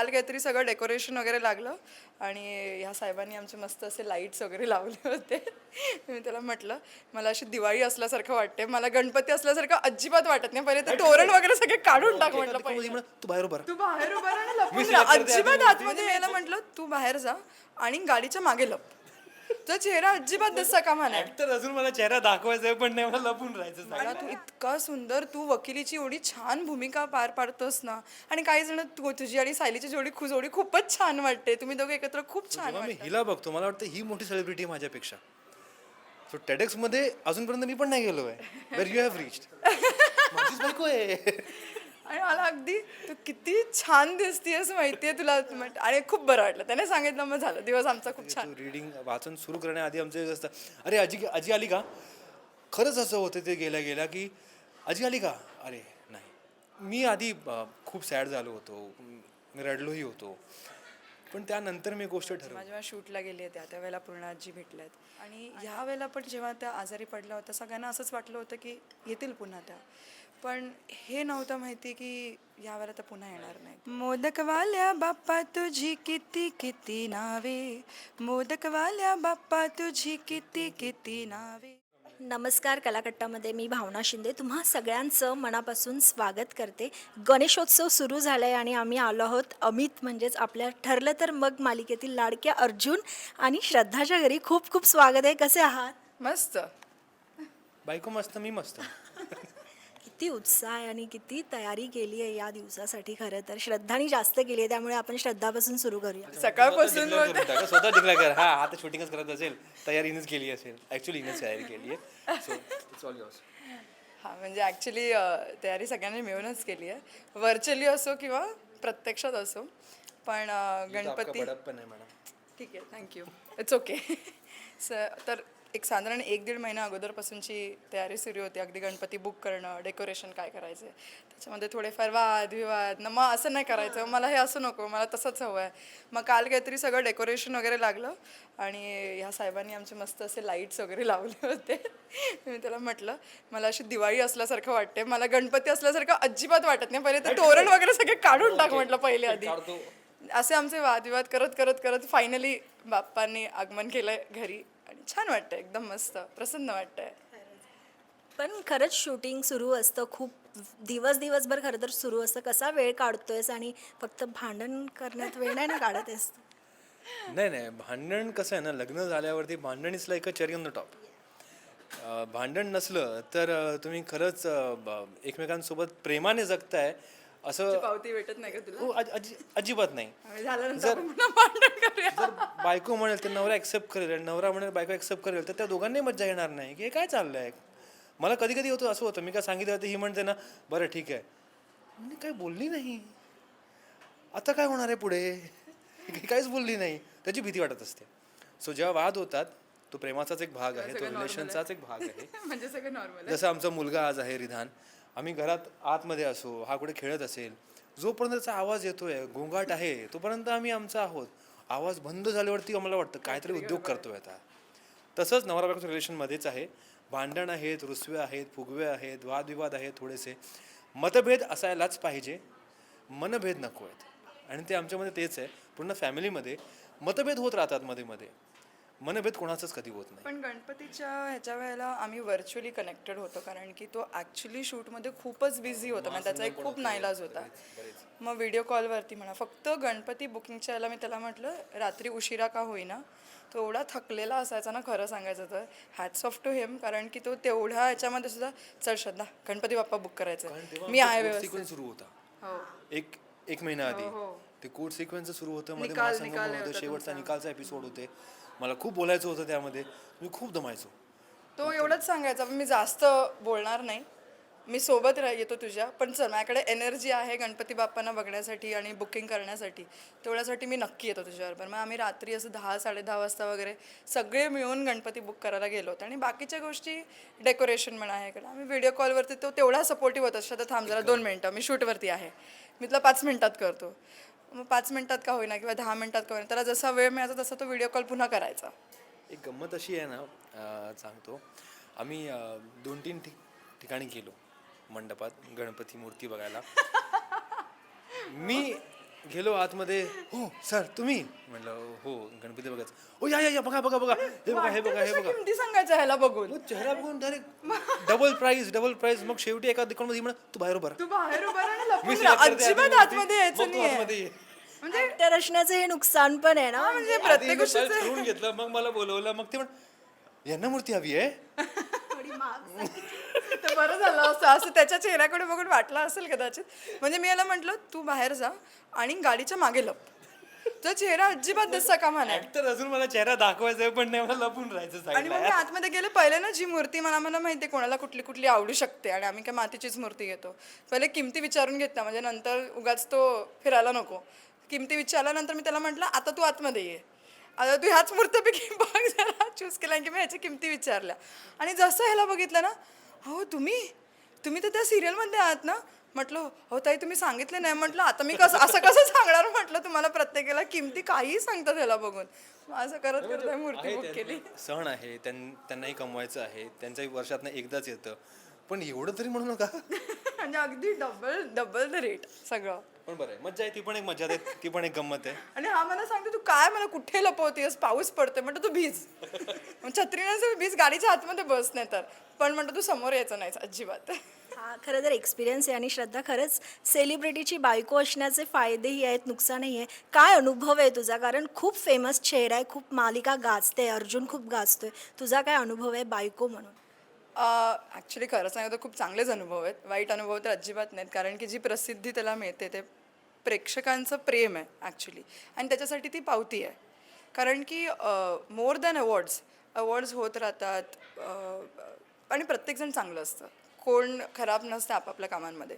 काल काहीतरी सगळं डेकोरेशन वगैरे लागलं आणि ह्या साहेबांनी आमचे मस्त असे लाईट्स वगैरे लावले होते मी त्याला म्हटलं मला अशी दिवाळी असल्यासारखं वाटते मला गणपती असल्यासारखं अजिबात वाटत नाही पहिले ते तोरण वगैरे सगळे काढून टाक म्हटलं पहिले तू बाहेर उभा. तू बाहेर उभा. अजिबात आतमध्ये यायला म्हटलं तू बाहेर जा आणि गाडीच्या मागे लप तुझा चेहरा अजिबात दिसता कामा नाही तर अजून मला चेहरा दाखवायचा आहे पण नाही मला लपून राहायचं मला तू इतका सुंदर तू वकिलीची एवढी छान भूमिका पार पाडतोस ना. आणि काही जण तू तुझी आणि सायलीची जोडी खू जोडी खूपच छान वाटते. तुम्ही दोघे एकत्र खूप छान जेव्हा मी वाटते. हिला बघतो मला वाटतं ही मोठी सेलिब्रिटी आहे माझ्यापेक्षा. सो टेडेक्समध्ये अजूनपर्यंत मी पण नाही गेलो आहे वेर यू हॅव रिच्ड माझीच बायको आहे. आणि मला अगदी तू किती छान दिसतीयस माहितीये तुला. म्हट- आणि खूप बरं वाटलं. त्याने सांगितलं मग झालं. दिवस आमचा खूप छान तू रीडिंग वाचन सुरू करण्याआधी आमचे असतं. अरे आजी आजी आली का? खरंच असं होतं ते गेल्या गेल्या की आजी आली का? अरे नाही. मी आधी खूप सॅड झालो होतो. मी रडलोही होतो. पण त्यानंतर मी गोष्ट ठरवली. जेव्हा जेव्हा शूटला गेली त्या त्यावेळेला पूर्ण आजी भेटल्यात. आणि ह्या वेळेला पण जेव्हा त्या आजारी पडल्या होत्या सगळ्यांना असंच वाटलं होतं की येतील पुन्हा त्या. पण हे नव्हतं माहिती की या वेळेला त्या पुन्हा येणार नाही. मोदकवाल्या बाप्पा तुझी किती किती नावे? मोदकवाल्या बाप्पा तुझी किती किती नावे? नमस्कार कलाकट्टामध्ये मी भावना शिंदे. तुम्हा सगळ्यांचं मनापासून स्वागत करते. गणेशोत्सव सुरू झाला आहे आणि आम्ही आलो आहोत अमित म्हणजेच आपल्या ठरलं तर मग मालिकेतील लाडक्या अर्जुन आणि श्रद्धाच्या घरी खूप खूप स्वागत आहे. कसे आहात? मस्त. बायको मस्त मी मस्त. किती उत्साह आहे आणि किती तयारी केली आहे या दिवसासाठी खरं तर. श्रद्धानी जास्त केली आहे त्यामुळे आपण श्रद्धापासून सुरू करूया. सकाळपासून. स्वतः डिक्लेअर कर. हा आता शूटिंगच करत असेल तयारी हिनेच केली असेल. ऍक्च्युली हिनेच तयारी केली आहे. सो इट्स ऑल युअर्स हा म्हणजे ॲक्च्युली तयारी सगळ्यांनी मिळूनच केली आहे. व्हर्च्युअली असो किंवा प्रत्यक्षात असो पण गणपती पण आहे मॅडम ठीक आहे थँक्यू इट्स ओके स तर एक साधारण एक दीड महिना अगोदरपासूनची तयारी सुरू होती. अगदी गणपती बुक करणं डेकोरेशन काय करायचं त्याच्यामध्ये थोडेफार वाद विवाद न मग असं नाही करायचं. मला हे असं नको मला तसंच हवं आहे मग काल काहीतरी सगळं डेकोरेशन वगैरे लागलं आणि ह्या साहेबांनी आमचे मस्त असे लाईट्स वगैरे लावले होते. मी त्याला म्हटलं मला अशी दिवाळी असल्यासारखं वाटते मला गणपती असल्यासारखं अजिबात वाटत नाही. पहिले ते तोरण वगैरे सगळे काढून टाक म्हटलं पहिले आधी. असे आमचे वादविवाद करत करत करत फायनली बाप्पांनी आगमन केलंय घरी. आणि छान वाटतंय एकदम मस्त प्रसन्न वाटतंय. पण खरंच शूटिंग सुरू असतं खूप दिवस दिवसभर खरं तर सुरू असतं. कसा वेळ काढतोयस आणि फक्त भांडण करण्यात वेळ नाही ना काढत आहेस तू? नाही नाही भांडण कसं आहे ना लग्न झाल्यावरती भांडण is like a cherry on the top भांडण नसलं तर अं, तुम्ही खरंच अं, ब- एकमेकांसोबत प्रेमाने जगताय असं पावती भेटत नाही का तुला? हो, अजि- अजि- अजिबात नाही. आम्ही झाल्यानंतर आपण पुन्हा भांडण करूया. जर बायको म्हणेल तर नवरा ऍक्सेप्ट करेल आणि नवरा म्हणेल बायको ऍक्सेप्ट करेल तर त्या दोघांनी मज्जा येणार नाही. की हे काय चाललंय? मला कधी कधी होतं असं होतं. मी काय सांगितलं होतं ही म्हणते ना बरं ठीक आहे. म्हणजे काय बोलली नाही. आता काय होणार आहे पुढे? काहीच बोलली नाही. त्याची भीती वाटत असते. सो जेव्हा वाद होतात तो प्रेमाचाच एक भाग आहे तो रिलेशनचाच एक भाग आहे. म्हणजे सगळं नॉर्मल जसं आमचा मुलगा आज आहे रिधान. आम्ही घरात आतमध्ये असो हा कुठे खेळत असेल जोपर्यंतचा आवाज येतो आहे गोंगाट आहे तोपर्यंत आम्ही आमचा आहोत. आवाज बंद झाल्यावरती आम्हाला वाटतं काहीतरी उद्योग करतोय आता. तसंच नवरा रिलेशनमध्येच आहे. भांडण आहेत रुसवे आहेत फुगवे आहेत वादविवाद आहेत थोडेसे. मतभेद असायलाच पाहिजे. मनभेद नको आहेत. आणि ते आमच्यामध्ये तेच आहे. पूर्ण फॅमिलीमध्ये मतभेद होत राहतात मध्ये मध्ये. मनभेद कोणाचंच कधी होत नाही. पण गणपतीच्या ह्याच्या वेळेला आम्ही व्हर्च्युअली कनेक्टेड होतो कारण की तो ॲक्च्युली शूटमध्ये खूपच बिझी होता. म्हणजे त्याचा एक खूप नाईलाज होता. मग व्हिडिओ कॉलवरती म्हणा फक्त गणपती बुकिंगच्या वेळेला मी त्याला म्हटलं रात्री उशिरा का होईना? तो एवढा थकलेला असायचा ना खरं सांगायचं तर. हॅट्स ऑफ टू हिम कारण की तो तेवढ्या ह्याच्यामध्ये सुद्धा चल श्रद्धा गणपती बाप्पा बुक करायचं मी आहे व्यवस्थित. सिक्वेन्स सुरू होता. हो. एक एक महिना आधी. ते कोर्ट सिक्वेन्स सुरू होतं मध्ये शेवटचा निकालचा एपिसोड होते. मला खूप बोलायचं होतं त्यामध्ये. मी खूप दमायचो. तो एवढंच सांगायचा पण मी जास्त बोलणार नाही. मी सोबत राह येतो तुझ्या. पण चल माझ्याकडे एनर्जी आहे गणपती बाप्पांना बघण्यासाठी आणि बुकिंग करण्यासाठी. तेवढ्यासाठी मी नक्की येतो तुझ्याबरोबर मग आम्ही रात्री असं दहा साडेदहा वाजता वगैरे सगळे मिळून गणपती बुक करायला गेलो होतो. आणि बाकीच्या गोष्टी डेकोरेशन म्हणा हे करा. आम्ही व्हिडिओ कॉलवरती तो तेवढा सपोर्टिव्ह होता. तर थांब जरा दोन मिनटं. मी शूटवरती आहे. मी तुला पाच मिनिटात करतो. मग पाच मिनटात का होईना किंवा दहा मिनटात का होईना. त्याला जसा वेळ मिळायचा तसा तो व्हिडिओ कॉल पुन्हा करायचा. एक गंमत अशी आहे ना अं, सांगतो. आम्ही अं, दोन तीन ठिक ठिकाणी गेलो मंडपात गणपती मूर्ती बघायला. मी गेलो आतमध्ये. हो सर तुम्ही? म्हटलं हो गणपती बघायचं. हो या या या बघा बघा बघा. हे बघा हे बघा हे कशा बघा किमती सांगायच्या ह्याला बघून. मग चेहरा बघून direct double price double price मग शेवटी एका दुकानमध्ये म्हणा तू बाहेर उभा राहा." तू बाहेर उभा राहा आणि मी लपून select राहा. करते अजिबात आतमध्ये, आतमध्ये यायचं मग तू नाही आतमध्ये ये. म्हणजे असण्याचं हे नुकसान पण आहे ना म्हणजे आधी प्रत्येक मी करून घेतलं मग मला बोलवलं मग ते म्हण यांना मूर्ती हवी आहे? ते बरं झालं. असं असं त्याच्या चेहऱ्याकडे बघून वाटलं असेल कदाचित. म्हणजे मी याला म्हटलं तू बाहेर जा आणि गाडीच्या मागे लप. तुझा चेहरा अजिबात दिसता कामा नाही तर अजून मला चेहरा दाखवायचा आहे पण नाही मला लपून राहायचं आणि मग मी आतमध्ये गेले पहिले ना जी मूर्ती मला मला माहिती आहे कोणाला कुठली कुठली आवडू शकते आणि आम्ही काय मातीचीच मूर्ती घेतो. पहिले किमती विचारून घेतल्या म्हणजे नंतर उगाच तो फिरायला नको. किमती विचारल्यानंतर मी त्याला म्हटलं आता तू आतमध्ये ये. आता तू ह्याच मूर्तीपैकी बघ जरा चूज केला की मी ह्याच्या किमती विचारल्या. आणि जसं ह्याला बघितलं ना हो तुम्ही? तुम्ही तर त्या सिरियलमध्ये आहात ना? म्हटलं हो ताई तुम्ही सांगितलं नाही. म्हटलं आता मी कसं असं कसं सांगणार? म्हटलं तुम्हाला प्रत्येकाला. किमती काहीही सांगतात ह्याला बघून. असं करत करत मूर्ती म्हणजे बुक केली. सण आहे त्यां- त्यांनाही कमवायचं आहे त्यांच्याही वर्षातनं एकदाच येतं. पण एवढं तरी म्हणू नका. म्हणजे अगदी डबल डबल द रेट सगळं. पण बरं आहे. मज्जा आहे ती पण एक मजा आहे ती पण एक गंमत आहे. आणि हा मला सांगतो तू काय मला कुठे लपवतेस? पाऊस पडतोय म्हणतो तू भीज. मग छत्री नसेल भीज गाडीच्या आतमध्ये बस नाही तर. पण म्हणतो तू समोर यायचं नाही अजिबात. हा खरं तर एक्सपिरियन्स आहे आणि श्रद्धा खरंच सेलिब्रिटीची बायको असण्याचे फायदेही आहेत नुकसानही आहे. काय अनुभव आहे तुझा? कारण खूप फेमस चेहरा आहे खूप मालिका गाजते अर्जुन खूप गाजतोय. तुझा काय अनुभव आहे बायको म्हणून? ॲक्च्युली खरं सांगतो खूप चांगलेच अनुभव आहेत. वाईट अनुभव तर अजिबात नाहीत कारण की जी प्रसिद्धी त्याला मिळते ते प्रेक्षकांचं प्रेम आहे ॲक्च्युली आणि त्याच्यासाठी ती पावती आहे. कारण की मोर दॅन अवॉर्ड्स अवॉर्ड्स होत राहतात आणि प्रत्येकजण चांगलं असतं. कोण खराब नसतं आपापल्या कामांमध्ये.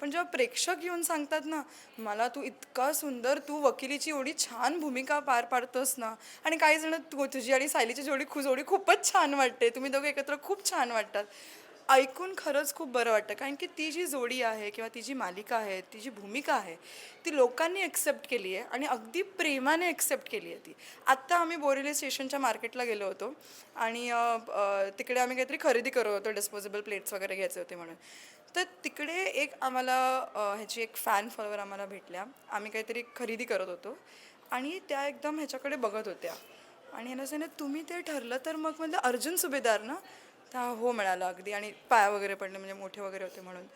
पण जेव्हा प्रेक्षक येऊन सांगतात ना मला तू इतका सुंदर तू वकिलीची एवढी छान भूमिका पार पाडतोस ना आणि काही जण तू तुझी आणि सायलीची जोडी जोडी खूपच छान वाटते. तुम्ही दोघं एकत्र खूप छान वाटतात. ऐकून खरंच खूप बरं वाटतं. कारण की ती जी जोडी आहे किंवा ती जी मालिका आहे ती जी भूमिका आहे ती लोकांनी एक्सेप्ट केली आहे आणि अगदी प्रेमाने एक्सेप्ट केली आहे ती. आत्ता आम्ही बोरिवली स्टेशनच्या मार्केटला गेलो होतो आणि तिकडे आम्ही काहीतरी खरेदी करत होतो डिस्पोजेबल प्लेट्स वगैरे घ्यायचे होते म्हणून. तर तिकडे एक आम्हाला ह्याची एक फॅन फॉलोवर आम्हाला भेटल्या. आम्ही काहीतरी खरेदी करत होतो आणि त्या एकदम ह्याच्याकडे बघत होत्या. आणि ह्यानं तुम्ही ते ठरलं तर मग म्हणलं अर्जुन सुभेदार ना त्या हो मिळालं अगदी. आणि पाया वगैरे पडले म्हणजे मोठे वगैरे होते म्हणून.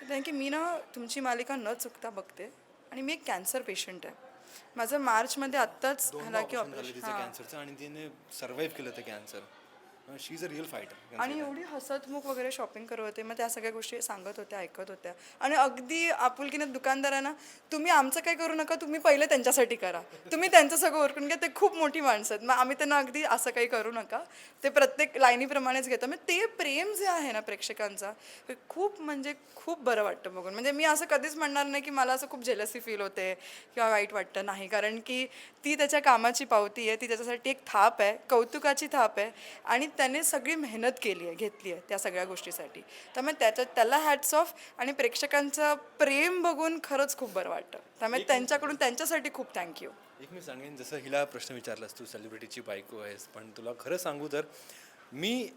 तर कारण की मी ना तुमची मालिका न चुकता बघते. आणि मी एक कॅन्सर पेशंट आहे. माझं मार्चमध्ये आत्ताच ह्याला की झालं ऑपरेशन. कॅन्सरचं आणि तिने सर्व्हाइव्ह केलं ते cancer. She is a real fighter आणि एवढी हसतमुख वगैरे शॉपिंग करत होते मग त्या सगळ्या गोष्टी सांगत होत्या ऐकत होत्या. आणि अगदी आपुलकीने दुकानदारांना तुम्ही आमचं काय करू नका तुम्ही पहिले त्यांच्यासाठी करा. तुम्ही त्यांचं सगळं ओरकून घ्या ते खूप मोठी माणसं आहेत. मग आम्ही त्यांना अगदी असं काही करू नका. ते प्रत्येक लाईनीप्रमाणेच घेतो. मग ते प्रेम जे आहे ना प्रेक्षकांचा खूप म्हणजे खूप बरं वाटतं बघून. म्हणजे मी असं कधीच म्हणणार नाही की मला असं खूप जेलसी फील होते किंवा वाईट वाटतं नाही. कारण की ती त्याच्या कामाची पावती आहे ती त्याच्यासाठी एक थाप आहे कौतुकाची थाप आहे. आणि त्याने सगळी मेहनत केली आहे घेतली आहे त्या सगळ्या गोष्टीसाठी. त्यामुळे त्याच्या त्याला हॅट्स ऑफ आणि प्रेक्षकांचं प्रेम बघून खरंच खूप बरं वाटतं. त्यामुळे त्यांच्याकडून त्यांच्यासाठी खूप थँक्यू एक मी सांगेन जसं हिला प्रश्न विचारलास तू सेलिब्रिटीची बायको आहेस पण तुला खरं सांगू तर मी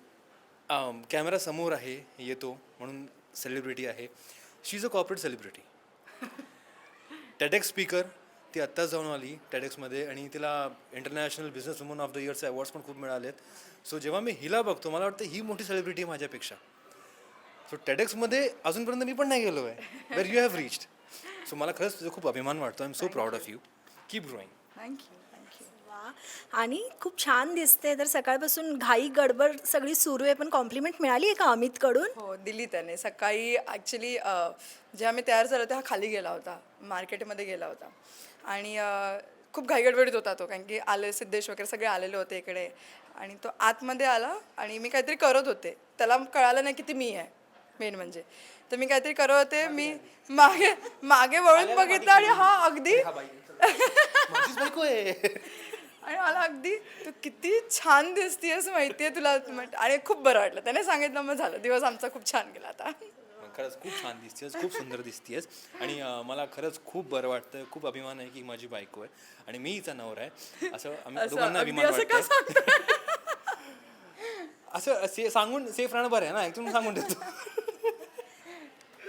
कॅमेरा समोर आहे येतो म्हणून सेलिब्रिटी आहे. She is a corporate celebrity TEDx speaker ती आत्ताच जाऊन आली टेडेक्समध्ये आणि तिला international business woman of the इयरचे awards पण खूप मिळालेत. सो जेव्हा मी हिला बघतो मला वाटतं ही मोठी सेलिब्रिटी आहे माझ्यापेक्षा. सो टेडेक्समध्ये अजूनपर्यंत मी पण नाही गेलो आहे where you have reached so मला खरंच तुझा खूप अभिमान वाटतो. I am so proud of you keep growing thank you आणि खूप छान दिसते तर सकाळपासून घाई गडबड सगळी सुरू आहे पण कॉम्प्लिमेंट मिळाली आहे का अमितकडून? हो दिली त्याने. सकाळी ॲक्च्युली जेव्हा मी तयार झालो तेव्हा खाली गेला होता. मार्केटमध्ये गेला होता. आणि अ, खूप घाईगडबडीत होता तो कारण की आले सिद्धेश वगैरे सगळे आलेले होते इकडे. आणि तो आतमध्ये आला आणि मी काहीतरी करत होते. त्याला कळालं नाही की ती मी आहे मेन म्हणजे. तर मी काहीतरी करत होते मी मागे मागे वळून बघितलं आणि हा अगदी. आणि मला अगदी तू किती छान दिसतीयस माहितीये तुला. आणि खूप बरं वाटलं. त्याने सांगितलं मग झालं दिवस आमचा खूप छान गेला आता. खरंच खूप छान दिसतेस खूप सुंदर दिसतेस आणि मला खरंच खूप बरं वाटतं खूप अभिमान आहे की माझी बायको आहे. आणि मी हिचा नवरा आहे. असं आम्ही असं दोघांना अभिमान असं वाटतं असं से- सांगून सेफ राहणं बरं आहे ना ऍक्च्युली सांगून देतो.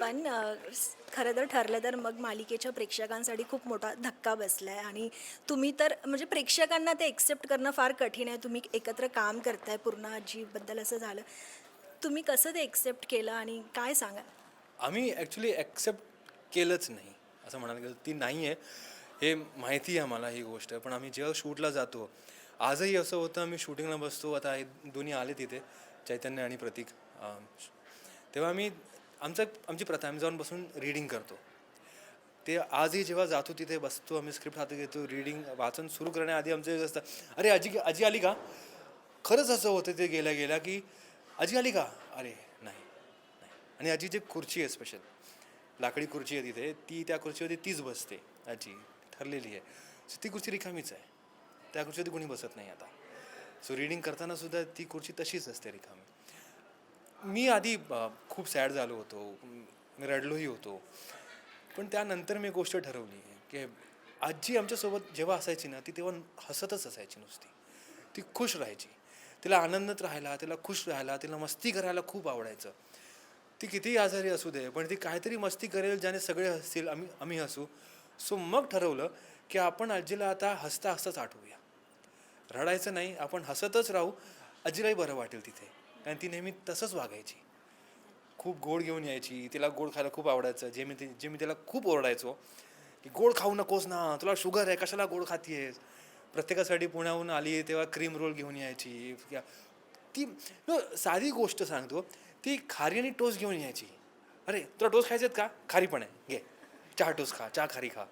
पण अ, स- खरं तर ठरलं तर मग मालिकेच्या प्रेक्षकांसाठी खूप मोठा धक्का बसला आहे आणि तुम्ही तर म्हणजे प्रेक्षकांना ते एक्सेप्ट करणं फार कठीण आहे. तुम्ही एकत्र काम करताय पूर्ण आजीबद्दल असं झालं. तुम्ही कसं ते एक्सेप्ट केलं आणि काय सांगा? आम्ही ॲक्च्युली ॲक्सेप्ट केलंच नाही असं म्हणायला गेलं ती नाही आहे हे माहिती आहे आम्हाला ही गोष्ट पण आम्ही जेव्हा शूटला जातो आजही असं होतं आम्ही शूटिंगला बसतो. आता हे दोन्ही आले तिथे चैतन्य आणि प्रतीक. तेव्हा आम्ही आमचं आमची प्रथा आम्ही जाऊन बसून रीडिंग करतो. ते आजही जेव्हा जातो तिथे बसतो आम्ही स्क्रिप्ट हाती घेतो रीडिंग वाचन सुरू करण्याआधी आमचं एक असतं अरे आजी आजी आली का? खरंच असं होतं ते गेल्या गेल्या की आजी आली का? अरे नाही नाही. आणि आजी जी खुर्ची आहे स्पेशल लाकडी खुर्ची आहे तिथे. ती त्या खुर्चीवरती तीच बसते. आजी ठरलेली आहे. ती खुर्ची रिकामीच आहे. त्या खुर्चीवरती कोणी बसत नाही आता. सो रीडिंग करताना सुद्धा ती खुर्ची तशीच असते रिकामी. मी आधी खूप सॅड झालो होतो. मी रडलोही होतो. पण त्यानंतर मी गोष्ट ठरवली की आजी आमच्यासोबत जेव्हा असायची ना ती तेव्हा हसतच असायची नुसती. ती खुश राहायची. तिला आनंदात राहायला तिला खुश राहायला तिला मस्ती करायला खूप आवडायचं. ती कितीही आजारी असू दे पण ती काहीतरी मस्ती करेल ज्याने सगळे हसतील आम्ही आम्ही हसू. सो मग ठरवलं की आपण आजीला आता हसता हसताच आठवूया. रडायचं नाही आपण हसतच राहू. आजीलाही बरं वाटेल तिथे कारण ती नेहमी तसंच वागायची. खूप गोड घेऊन यायची तिला गोड खायला खूप आवडायचं. जे मी ते जे मी तिला खूप ओरडायचो की गोड खाऊ नकोस ना तुला शुगर आहे कशाला गोड खातीयेस? प्रत्येकासाठी पुण्याहून आली तेव्हा क्रीम रोल घेऊन यायची. ती साधी गोष्ट सांगतो ती खारी आणि टोस घेऊन यायची. अरे तुला टोस खायचे आहेत का? खारी पण आहे. घे चहा टोस खा चहा खारी खा.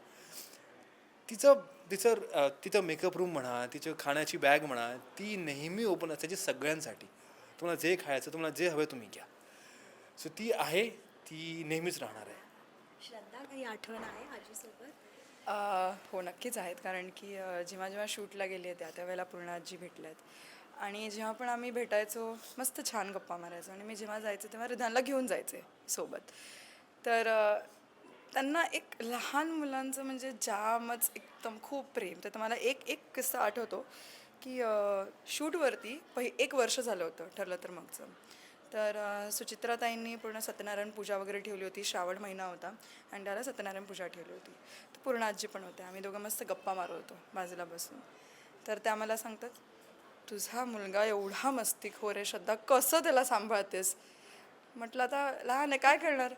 तिचं तिचं अं, तिचं मेकअप रूम म्हणा तिचं खाण्याची बॅग म्हणा ती नेहमी ओपन असायची सगळ्यांसाठी. तुम्हाला जे खायचं तुम्हाला जे हवं तुम्ही घ्या. सो ती आहे ती नेहमीच राहणार आहे. श्रद्धा काही आठवण आहे आजीसोबत? अ, हो नक्कीच आहेत. कारण की अ, जेव्हा जेव्हा शूटला गेले त्या त्यावेळेला पूर्ण आजी भेटल्यात. आणि जेव्हा पण आम्ही भेटायचो मस्त छान गप्पा मारायचो. आणि मी जेव्हा जायचे तेव्हा रिधानला घेऊन जायचे सोबत. तर अ, त्यांना एक लहान मुलांचं म्हणजे जामच एकदम खूप प्रेम. तर मला एक एक किस्सा आठवतो की शूटवरती पहि एक वर्ष झालं होतं ठरलं तर मगचं. तर सुचित्राताईंनी पूर्ण सत्यनारायण पूजा वगैरे ठेवली होती श्रावण महिना होता आणि त्याला सत्यनारायण पूजा ठेवली होती. तर पूर्ण आजी पण होत्या. आम्ही दोघं मस्त गप्पा मारत होतो बाजूला बसून. तर त्या मला सांगतात तुझा मुलगा एवढा मस्तीखोर आहे श्रद्धा कसं त्याला सांभाळतेस? म्हटलं आता लहान आहे काय करणार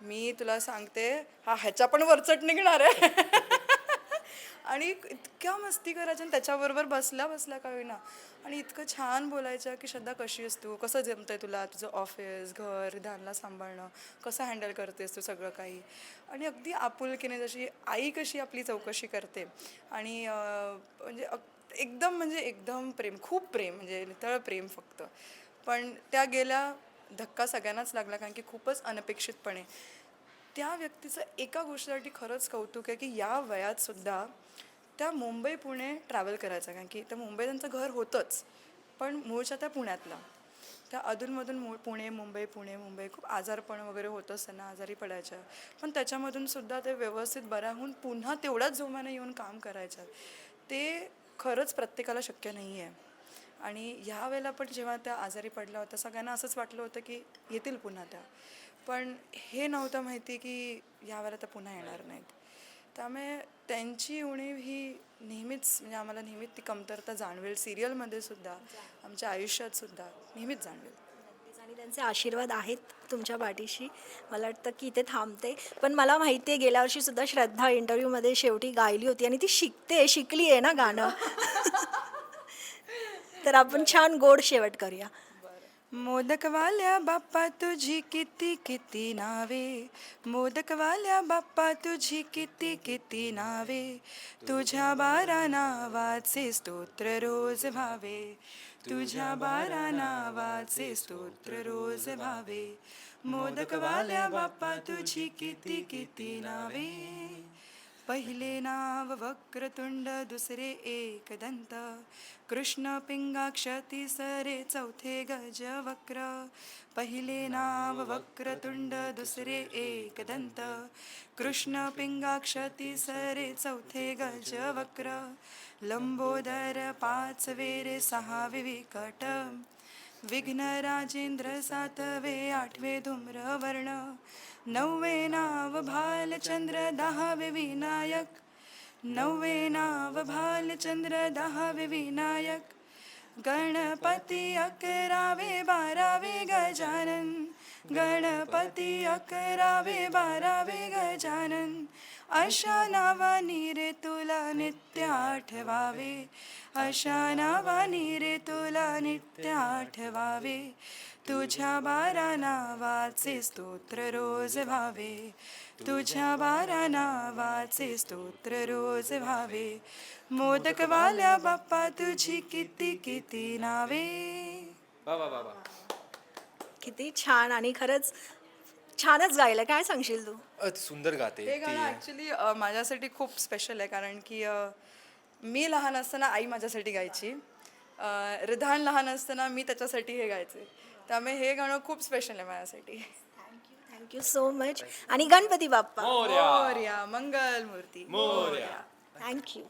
मी तुला सांगते हा ह्याच्या पण वरचट निघणार आहे. आणि इतक्या मस्ती करायच्या आणि त्याच्याबरोबर बसल्या बसल्या का होईना आणि इतकं छान बोलायचं की श्रद्धा कशी आहेस तू? कसं जमतंय तुला तुझं ऑफिस घर धानला सांभाळणं? कसं हँडल करतेस तू सगळं काही? आणि अगदी आपुलकीने जशी आई कशी आपली चौकशी करते. आणि म्हणजे एकदम म्हणजे एकदम प्रेम खूप प्रेम म्हणजे नितळ प्रेम फक्त. पण त्या गेल्या धक्का सगळ्यांनाच लागला कारण की खूपच अनपेक्षितपणे. त्या व्यक्तीचं एका गोष्टीसाठी खरंच कौतुक आहे की या वयात सुद्धा त्या मुंबई पुणे ट्रॅव्हल करायचं. कारण की त्या मुंबई त्यांचं घर होतंच पण मूळच्या त्या पुण्यातला. त्या अधूनमधून मु पुणे मुंबई पुणे मुंबई खूप आजारपण वगैरे होत असताना आजारी पडायच्या. पण त्याच्यामधून सुद्धा ते व्यवस्थित बऱ्या होऊन पुन्हा तेवढ्याच जोमाने येऊन काम करायच्या. ते खरंच प्रत्येकाला शक्य नाही आहे आणि ह्या वेळेला पण जेव्हा त्या आजारी पडल्या होत्या सगळ्यांना असंच वाटलं होतं की येतील पुन्हा त्या. पण हे नव्हतं माहिती की यावेळेला त्या पुन्हा येणार नाहीत. त्यामुळे त्यांची उणीव ही नेहमीच म्हणजे आम्हाला नेहमीच ती कमतरता जाणवेल. सिरियलमध्ये सुद्धा आमच्या आयुष्यात सुद्धा नेहमीच जाणवेल. आणि त्यांचे आशीर्वाद आहेत तुमच्या पाठीशी. मला वाटतं की इथे थांबते. पण मला माहिती आहे गेल्या वर्षी सुद्धा श्रद्धा इंटरव्ह्यूमध्ये शेवटी गायली होती आणि ती शिकते शिकली आहे ना गाणं. तर आपण छान गोड शेवट करूया. मोदकवाल्या बाप्पा तुझी किती किती नावे? मोदकवाल्या बाप्पा तुझी किती किती नावे? तुझ्या बारा नावाचे स्तोत्र रोज भावे तुझ्या बारा नावाचे स्तोत्र रोज व्हावे. मोदकवाल्या बाप्पा तुझी किती किती नावे? पहिले नाव वक्रतुंड दुसरे एकदंत. कृष्ण पिंगाक्ष तिसरे चौथे गज वक्र पहिले नाव वक्रतुंड दुसरे एकदंत. कृष्ण पिंगाक्ष तिसरे चौथे गज वक्र लंबोदर पाच वेरे सहा विकट विघ्न राजेंद्र सातवे आठवे धूम्रवर्ण नववे नाव भालचंद्र दहावे विनायक नववे नाव भालचंद्र दहावे विनायक गणपती अकरावे बारावे गजानन. गणपती अकरावे बारावे गजानन. अशा नावानी रे तुला नित्य आठवावे. अशा नावानी रे तुला नित्य आठवावे. तुझ्या बारा नावाचे स्तोत्र रोज व्हावे. तुझ्या बारा नावाचे स्तोत्र रोज व्हावे. मोदकवाल्या बाप्पा तुझी किती किती नावे? वा वा किती छान आणि खरंच छानच गायलं. काय सांगशील तू? सुंदर गाते हे गाणं ॲक्च्युली माझ्यासाठी खूप स्पेशल आहे कारण की अ, मी लहान असताना आई माझ्यासाठी गायची. अ, रिधान लहान असताना मी त्याच्यासाठी हे गायचे. त्यामुळे हे गाणं खूप स्पेशल आहे माझ्यासाठी. थँक्यू सो मच आणि गणपती बाप्पा. मोरया. मंगल मूर्ती मोरया. थँक्यू